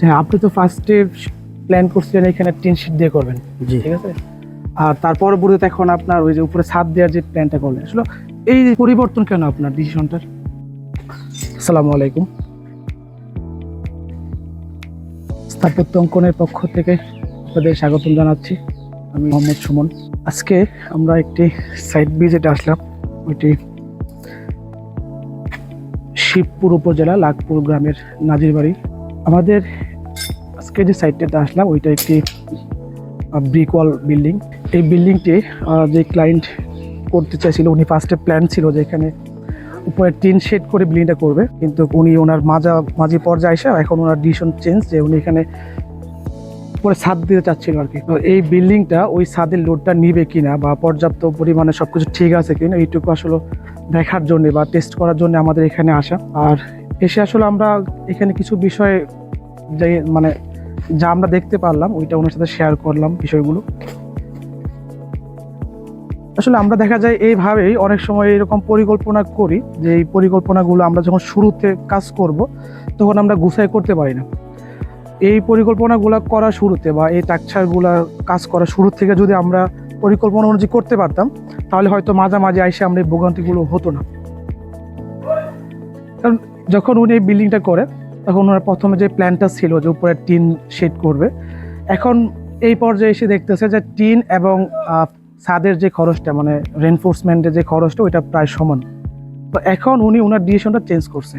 হ্যাঁ আপনি তো ফার্স্টে প্ল্যান করছিলেন এখানে টিন শিট দিয়ে করবেন। জি। ঠিক আছে? আর তার পরবর্তীতে এখন আপনার ওই যে উপরে ছাদ দেওয়ার যে প্ল্যানটা করলেন আসলে এই পরিবর্তন কেন আপনার ডিসিশনটার আসসালামু আলাইকুম। স্থাপত্য অঙ্কনের পক্ষ থেকে আপনাদের স্বাগতম জানাচ্ছি। আমি মোহাম্মদ সুমন। আজকে আমরা একটি সাইট ভিজিটে আসলাম। ওইটি শিবপুর উপজেলা লাগপুর গ্রামের নাজির বাড়ি। আমাদের আজকে যে সাইটটাতে আসলাম, ওইটা একটি ব্রিক ওয়াল বিল্ডিং এই বিল্ডিংটি যে ক্লায়েন্ট করতে চাইছিল, উনি ফার্স্টে প্ল্যান ছিল যে এখানে উপরে টিন শেড করে বিল্ডিংটা করবে। কিন্তু উনি ওনার মাজা, মাঝি পর্যায়ে এসে এখন ওনার ডিসিশন চেঞ্জ যে উনি এখানে উপরে ছাদ দিতে চাচ্ছিল আর কি। তো এই বিল্ডিংটা ওই ছাদের লোডটা নিবে কিনা বা পর্যাপ্ত পরিমাণে সব কিছু ঠিক আছে কিনা, এইটুকু আসলে দেখার জন্য বা টেস্ট করার জন্য আমাদের এখানে আসা। আর এসে আসলে আমরা এখানে কিছু বিষয় যে মানে যা আমরা দেখতে পারলাম, ওইটা ওনার সাথে শেয়ার করলাম বিষয়গুলো। আসলে আমরা দেখা যায় এইভাবেই অনেক সময় এরকম পরিকল্পনা করি, যে এই পরিকল্পনাগুলো আমরা যখন শুরুতে কাজ করব, তখন আমরা গুছাই করতে পারি না। এই পরিকল্পনাগুলো করা শুরুতে বা এই টাকছাড়গুলো কাজ করা শুরু থেকে যদি আমরা পরিকল্পনা অনুযায়ী করতে পারতাম, তাহলে হয়তো মাঝামাঝি আইসে আমরা এই ভোগান্তিগুলো হতো না। কারণ যখন উনি এই বিল্ডিংটা করে তখন ওনার প্রথমে যে প্ল্যানটা ছিল যে উপরে টিন শেড করবে, এখন এই পর্যায়ে এসে দেখতেছে যে টিন এবং ছাদের যে খরচটা মানে রেনফোর্সমেন্টের যে খরচটা, ওইটা প্রায় সমান। তো এখন উনি ওনার ডিসিশনটা চেঞ্জ করছে।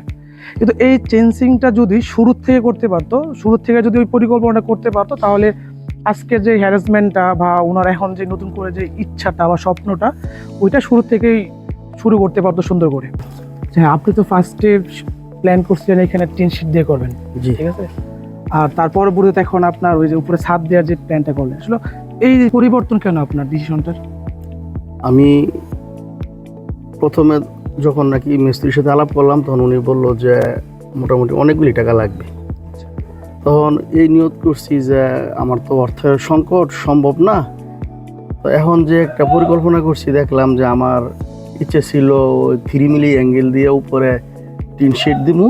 কিন্তু এই চেঞ্জিংটা যদি শুরু থেকে করতে পারতো, শুরু থেকে যদি ওই পরিকল্পনাটা করতে পারতো, তাহলে আজকের যে হ্যারাসমেন্টটা বা ওনার এখন যে নতুন করে যে ইচ্ছাটা বা স্বপ্নটা, ওইটা শুরু থেকেই শুরু করতে পারতো সুন্দর করে। হ্যাঁ আপনি তো ফার্স্টে প্ল্যান করছিলেন এখানে টিন শিট দিয়ে করবেন। জি। ঠিক আছে? আর তার পরবর্তীতে এখন আপনার ওই যে উপরে ছাদ দেওয়ার যে প্ল্যানটা করলেন আসলে এই পরিবর্তন কেন আপনার ডিসিশনটার আমি প্রথমে যখন নাকি মিস্ত্রির সাথে আলাপ করলাম তখন উনি বলল যে মোটামুটি অনেকগুলি টাকা লাগবে। তখন এই নিয়োগ করছি যে আমার তো অর্থের সংকট সম্ভব না। তো এখন যে একটা পরিকল্পনা করছি দেখলাম যে আমার ইচ্ছে ছিল থ্রি মিলি অ্যাঙ্গেল দিয়ে উপরে টিন শেড দিমু।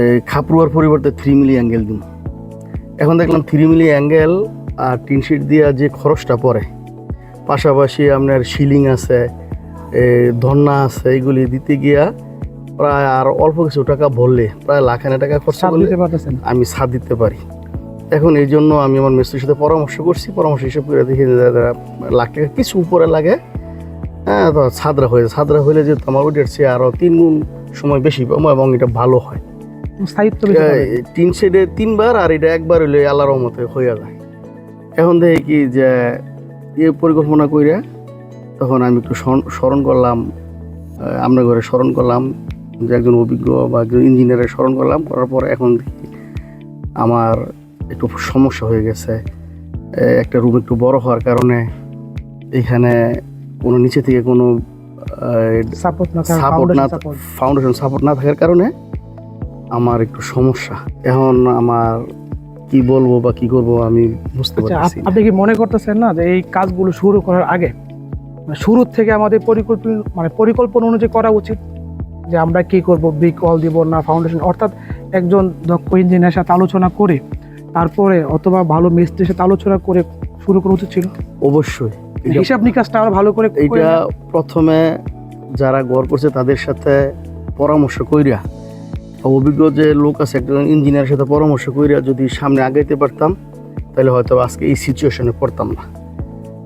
এই খাপড়ুয়ার পরিবর্তে থ্রি মিলি অ্যাঙ্গেল দিমু। এখন দেখলাম থ্রি মিলি অ্যাঙ্গেল আর টিন শেড দিয়ে যে খরচটা পড়ে পাশাপাশি আপনার শিলিং আছে ধন্না আছে এইগুলি দিতে গিয়া প্রায় আর অল্প কিছু টাকা বললে প্রায় লাখানে টাকা খরচা করলে আমি ছাদ দিতে পারি। এখন এই জন্য আমি আমার মিস্ত্রির সাথে পরামর্শ করছি পরামর্শ হিসেবে করে দেখি যে লাখ টাকা কিছু উপরে লাগে হ্যাঁ তো ছাদরা হয়ে যায়। ছাদরা হইলে যেহেতু আমার ওইটার চেয়ে আরও তিন গুণ সময় বেশি পাবো এবং এটা ভালো হয়। স্থায়িত্ব তিন শেডে তিনবার আর এটা একবার হইলে আল্লাহর মতে হয়ে যায়। এখন দেখি কি যে এ পরিকল্পনা কইরা তখন আমি একটু স্মরণ- করলাম আমরা ঘরে স্মরণ করলাম যে একজন অভিজ্ঞ বা একজন ইঞ্জিনিয়ারের স্মরণ করলাম করার পর এখন দেখি আমার একটু সমস্যা হয়ে গেছে। একটা রুম একটু বড় হওয়ার কারণে এখানে কোনো নিচে থেকে কোনো সাপোর্ট না সাপোর্ট না ফাউন্ডেশন সাপোর্ট না থাকার কারণে আমার একটু সমস্যা। এখন আমার কি বলব বা কি করব আমি বুঝতে আচ্ছা পারছি আপনি কি মনে করতেছেন না যে এই কাজগুলো শুরু করার আগে মানে শুরু থেকে আমাদের পরিকল্পনা মানে পরিকল্পনা অনুযায়ী করা উচিত যে আমরা কি করব ব্রিক ওয়াল দিব না ফাউন্ডেশন অর্থাৎ একজন দক্ষ ইঞ্জিনিয়ার সাথে আলোচনা করে তারপরে অথবা ভালো মিস্ত্রির সাথে আলোচনা করে শুরু করা উচিত ছিল? অবশ্যই। হিসাব নিকাশটা আমরা ভালো করে করে এইটা প্রথমে যারা গড় করছে তাদের সাথে পরামর্শ কইরা অভিজ্ঞ যে লোক আছে একজন ইঞ্জিনিয়ারের সাথে পরামর্শ কইরা যদি সামনে আগাইতে পারতাম তাহলে হয়তো আজকে এই সিচুয়েশনে পড়তাম না।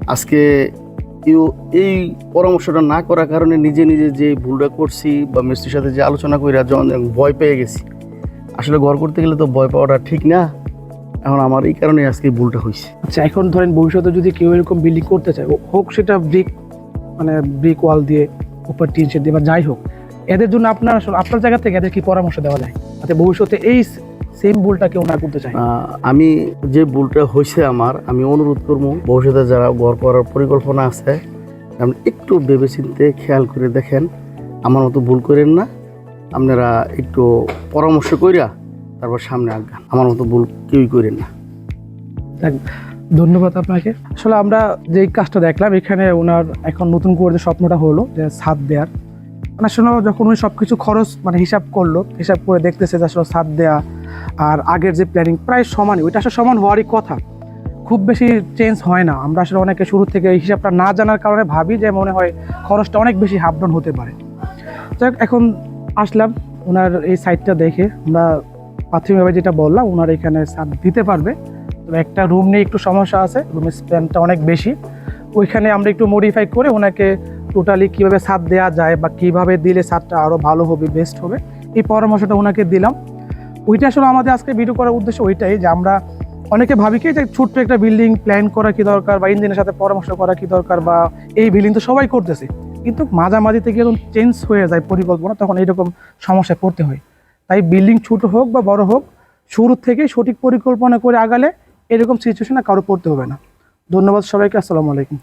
আজকে এই পরামর্শটা না করার কারণে নিজে নিজে যে ভুলটা করছি বা মিস্ত্রির সাথে যে আলোচনা কইরা যখন ভয় পেয়ে গেছি। আসলে ঘর করতে গেলে তো ভয় পাওয়াটা ঠিক না। এখন আমার এই কারণে আজকে ভুলটা হয়েছে। আচ্ছা এখন ধরেন ভবিষ্যতে যদি কেউ এরকম বিল্ডিং করতে চায় হোক সেটা ব্রিক মানে ব্রিক ওয়াল দিয়ে উপর টিন শেড দিয়ে বা যাই হোক এদের জন্য আপনার আসলে আপনার জায়গা থেকে এদের কি পরামর্শ দেওয়া যায়? যাতে ভবিষ্যতে এই সেম ভুলটা কেউ না করতে চায়? আমি যে ভুলটা হয়েছে আমার আমি অনুরোধ করব ভবিষ্যতে যারা ঘর করার পরিকল্পনা আছে আপনি একটু ভেবেচিন্তে খেয়াল করে দেখেন আমার মতো ভুল করেন না। আপনারা একটু পরামর্শ কইরা তারপর সামনে আগান আমার মতো ভুল কেউই করেন না। ধন্যবাদ আপনাকে। আসলে আমরা যে কাজটা দেখলাম, এখানে ওনার এখন নতুন করে যে স্বপ্নটা হলো যে ছাদ দেওয়ার মানে আসলে যখন উনি সব কিছু খরচ মানে হিসাব করল, হিসাব করে দেখতেছে যে আসলে ছাদ দেয়া আর আগের যে প্ল্যানিং প্রায় সমানই ওইটা আসলে সমান হওয়ারই কথা। খুব বেশি চেঞ্জ হয় না। আমরা আসলে অনেকে শুরু থেকে এই হিসাবটা না জানার কারণে ভাবি যে মনে হয় খরচটা অনেক বেশি হাফ ডাউন হতে পারে। যাক এখন আসলাম ওনার এই সাইটটা দেখে। আমরা প্রাথমিকভাবে যেটা বললাম, ওনার এখানে সাত দিতে পারবে। তবে একটা রুম নিয়ে একটু সমস্যা আছে রুমের স্প্যানটা অনেক বেশি। ওইখানে আমরা একটু মডিফাই করে ওনাকে টোটালি কীভাবে ছাদ দেওয়া যায় বা কীভাবে দিলে ছাদটা আরও ভালো হবে বেস্ট হবে, এই পরামর্শটা ওনাকে দিলাম। ওইটা আসলে আমাদের আজকে ভিডিও করার উদ্দেশ্য ওইটাই যে আমরা অনেকে ভাবি কি যে ছোট্ট একটা বিল্ডিং প্ল্যান করা কি দরকার বা ইঞ্জিনের সাথে পরামর্শ করা কি দরকার বা এই বিল্ডিং তো সবাই করতেছে। কিন্তু মাঝামাঝি থেকে যখন চেঞ্জ হয়ে যায় পরিকল্পনা, তখন এইরকম সমস্যায় পড়তে হয়। তাই বিল্ডিং ছোট হোক বা বড় হোক, শুরু থেকে সঠিক পরিকল্পনা করে আগালে এরকম সিচুয়েশনে কারও পড়তে হবে না। ধন্যবাদ সবাইকে, আসসালামু আলাইকুম।